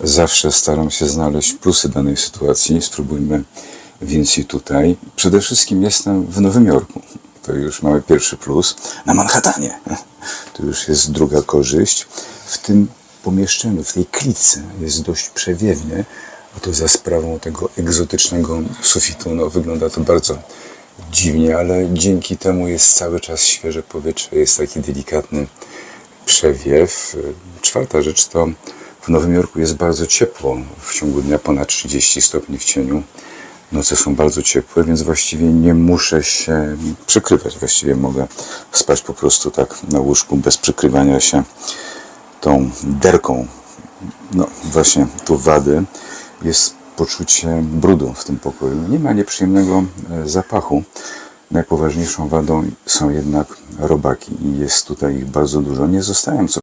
Zawsze staram się znaleźć plusy danej sytuacji. Spróbujmy więc i tutaj. Przede wszystkim jestem w Nowym Jorku. To już mamy pierwszy plus. Na Manhattanie. To już jest druga korzyść. W tym pomieszczeniu, w tej klitce jest dość przewiewnie, a to za sprawą tego egzotycznego sufitu. No, wygląda to bardzo dziwnie, ale dzięki temu jest cały czas świeże powietrze, jest taki delikatny przewiew. Czwarta rzecz to w Nowym Jorku jest bardzo ciepło. W ciągu dnia ponad 30 stopni w cieniu. Noce są bardzo ciepłe, więc właściwie nie muszę się przykrywać. Właściwie mogę spać po prostu tak na łóżku bez przykrywania się tą derką. No właśnie, tu wady jest poczucie brudu w tym pokoju. Nie ma nieprzyjemnego e, zapachu. Najpoważniejszą wadą są jednak robaki i jest tutaj ich bardzo dużo. Nie zostałem co